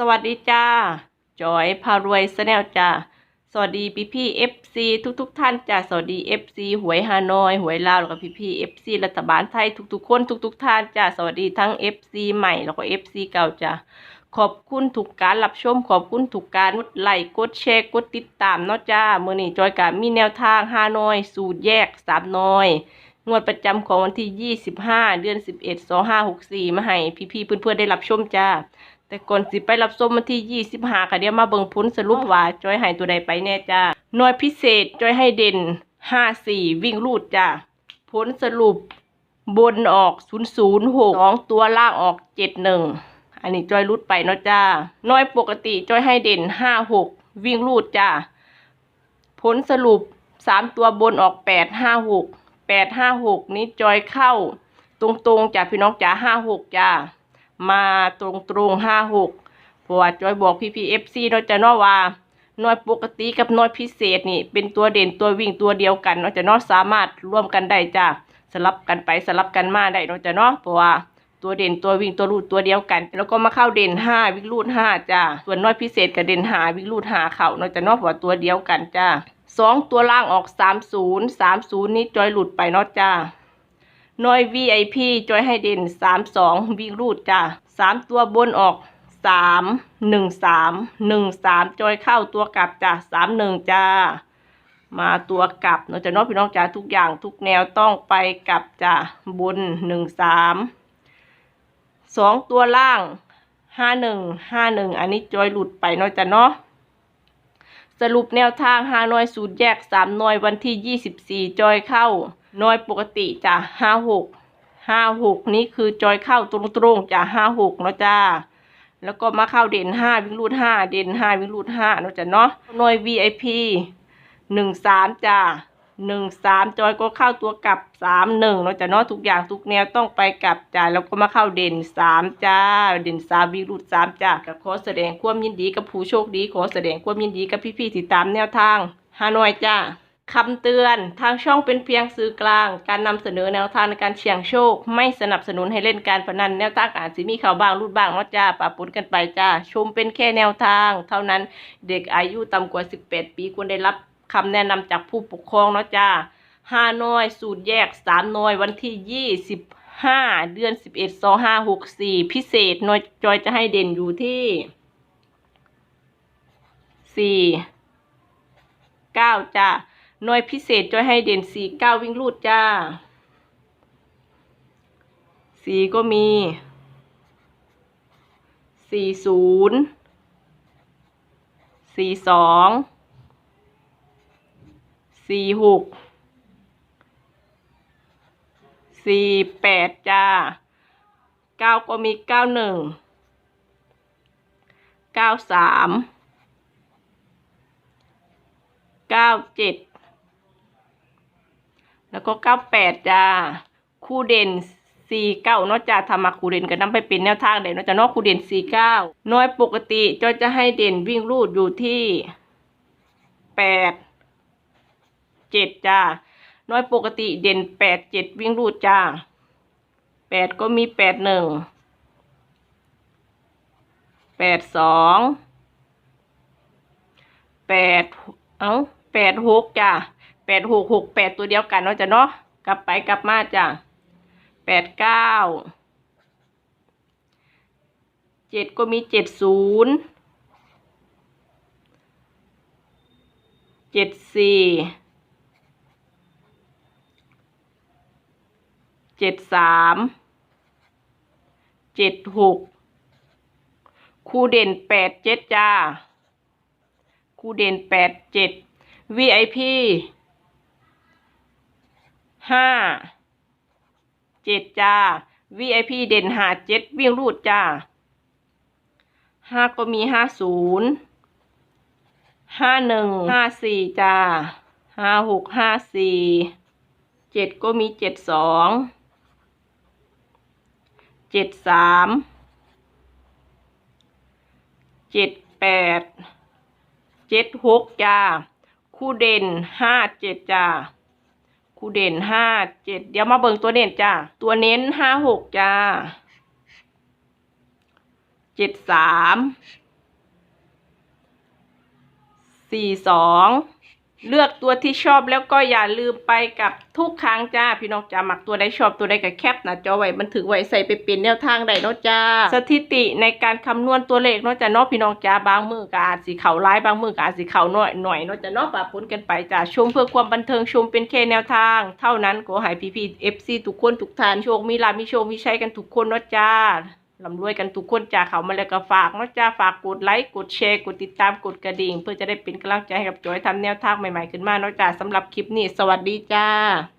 สวัสดีจ้า จอยพารวยสแนลจ้า สวัสดีพี่พี่เอฟซีทุกทุกท่านจ้า สวัสดีเอฟซีหวยฮานอย หวยลาวแล้วก็พี่พี่เอฟซีรัฐบาลไทยทุกๆคนทุกๆท่านจ้า สวัสดีทั้งเอฟซีใหม่แล้วก็เอฟซีเก่าจ้า ขอบคุณทุกการรับชม ขอบคุณทุกการกดไลค์ กดแชร์ กดติดตามเนาะจ้าเมื่อนี้จอยกับมีแนวทางฮานอย สูตรแยกสามน้อยงวดประจำของวันที่ 25 เดือน 11 2564 มาให้พี่ๆเพื่อนๆได้รับชมจ้า แต่ก่อนสิไปรับชมวันที่25ค่ะเดี๋ยวมาเบิ่งผลสรุปว่าจอยให้ตัวใดไปแน่จ้าหน่วยพิเศษจอยให้เด่น54วิ่งรูดจ้าผลสรุปบนออก006สองตัวล่างออก71อันนี้จอยรูดไปเนาะจ้าน้อยปกติจอยให้เด่น56วิ่งรูดจ้าผลสรุป3ตัวบนออก856 856นี้จอยเข้า ตรงๆจ้าพี่น้องจ้า56จ้า มาตรงๆ56เพราะว่าจอยบอกพี่พีเอฟซีเนาะจะเนาะว่าน้อยปกติกับน้อยพิเศษนี่เป็นตัวเด่นตัววิ่งตัวเดียวกันเนาะจะเนาะสามารถร่วมกันได้จ้าสลับกันไปสลับกันมาได้เนาะจะเนาะเพราะว่าตัวเด่นตัววิ่งตัวรูดตัวเดียวกัน แล้วก็มาเข้าเด่นห้าวิ่งรูดห้าจ้าส่วนน้อยพิเศษกับเด่นหาวิ่งรูดหาเข่าเนาะจะเนาะเพราะตัวเดียวกันจ้าสองตัวล่างออกสามศูนย์สามศูนย์นี้จอยหลุดไปเนาะจ้า น้อย VIP จอยให้เด่นสามสองวิ่งรูดจ้าสามตัวบนออกสามหนึ่งสามหนึ่งสามจอยเข้าตัวกลับจ้าสามหนึ่งจ้า มาตัวกลับเนาะจะน้องพี่น้องจ้าทุกอย่างทุกแนวต้องไปกลับจ้าบนหนึ่งสามสองตัวล่างห้าหนึ่งห้าหนึ่งอันนี้จอยหลุดไปเนาะจ้าเนาะสรุปแนวทางห้าน้อยสูตรแยกสามน้อยวันที่ยี่สิบสี่จอยเข้า น้อยปกติจ้ะห้าหกห้าหกนี้คือจอยเข้าตรงๆจ้ะห้าหกเนาะจ้าแล้วก็มาเข้าเด่นห้าวิ่งรูดห้าเด่นห้าวิ่งรูดห้าเนาะจ้ะเนาะหน่วย VIP หนึ่งสามจ้าหนึ่งสามจอยก็เข้าตัวกลับสามหนึ่งเนาะจ้ะเนาะทุกอย่างทุกแนวต้องไปกลับจ้าแล้วก็มาเข้าเด่นสามจ้า เด่นสามวิ่งรูดสามจ้าขอแสดงความยินดีกับผู้โชคดี ขอแสดงความยินดีกับพี่ๆที่ตามแนวทางฮานอยจ้า คำเตือนทางช่องเป็นเพียงสื่อกลาง การนำเสนอแนวทางในการเสี่ยงโชค ไม่สนับสนุนให้เล่นการพนันแนวทางอาจสิมีข่าวบ้างรูดบ้างเนาะจ้าปะปนกันไปจ้าชมเป็นแค่แนวทาง เท่านั้นเด็กอายุต่ำกว่า 18 ปีควรได้รับคำแนะนำจากผู้ปกครองเนาะจ้าห้าน้อย สูตรแยกสามน้อยวันที่25เดือน11 2564พิเศษน้อยจอยจะให้เด่นอยู่ที่4เก้าจ้า หน่วยพิเศษจอยให้เด่นสี่เก้าวิ่งรูดจ้าสี่ก็มีสี่ศูนย์สี่สองสี่หกสี่แปดจ้าเก้าก็มีเก้าหนึ่งเก้าสามเก้าเจ็ด แล้วก็เก้าแปดจ้าคู่เด่นสี่เก้าเนาะจ้าทำมาคู่เด่นก็นำไปเป็นแนวทางเด่นเนาะจ้าเนาะคู่เด่นสี่เก้าน้อยปกติจอยจะให้เด่นวิ่งรูดอยู่ที่แปดเจ็ดจ้าน้อยปกติเด่นแปดเจ็ดวิ่งรูดจ้าแปดก็มีแปดหนึ่งแปดสองแปดเอ้าแปดหกจ้ะ แปดหกหกแปดตัวเดียวกันเนาะจ้ะเนาะกลับไปกลับมาจ้ะแปดเก้าเจ็ดก็มีเจ็ดศูนย์เจ็ดสี่เจ็ดสามเจ็ดหกคู่เด่นแปดเจ็ดจ้าคู่เด่นแปดเจ็ด VIP ห้าเจ็ดจ้า VIP เด่นหาเจ็ดวิ่งรูดจ้าห้าก็มีห้าศูนย์ห้าหนึ่งห้าสี่จ้าห้าหกห้าสี่เจ็ดก็มีเจ็ดสองเจ็ดสามเจ็ดแปดเจ็ดหกจ้า คู่เด่นห้าเจ็ดจ้า คู่เด่นห้าเจ็ดเดี๋ยวมาเบิงตัวเด่นจ้าตัวเน้นห้าหกจ้าเจ็ดสามสี่สอง เลือกตัวที่ชอบแล้วก็อย่าลืมไปกับทุกครั้งจ้า พี่น้องจ้าหมักตัวใดชอบตัวใดก็แคปหนะจอไว้มันถือไว้ใส่ไปเป็นแนวทางได้เนาะจ้า สถิติในการคำนวณตัวเลขเนาะจ้าเนาะพี่น้องจ้าบางมือก็อาจสีเขาร้ายบางมือก็อาจสีเข่าน้อยหน่อยเนาะจ้าเนาะปะปนกันไปจ้าชมเพื่อความบันเทิงชมเป็นแค่แนวทาง เท่านั้นก็ให้พี่พีเอฟซีทุกคนทุกทานโชคมีลามีโชคมีชัยกันทุกคนเนาะจ้า ลำรวยกันทุกคนจ้าเขามาแล้วก็ฝากนะจ้าฝากกดไลค์กดแชร์กดติดตามกดกระดิ่ง เพื่อจะได้เป็นกำลังใจให้กับจอยทำแนวทางใหม่ๆขึ้นมาเนาะจ้าสำหรับคลิปนี้ สวัสดีจ้า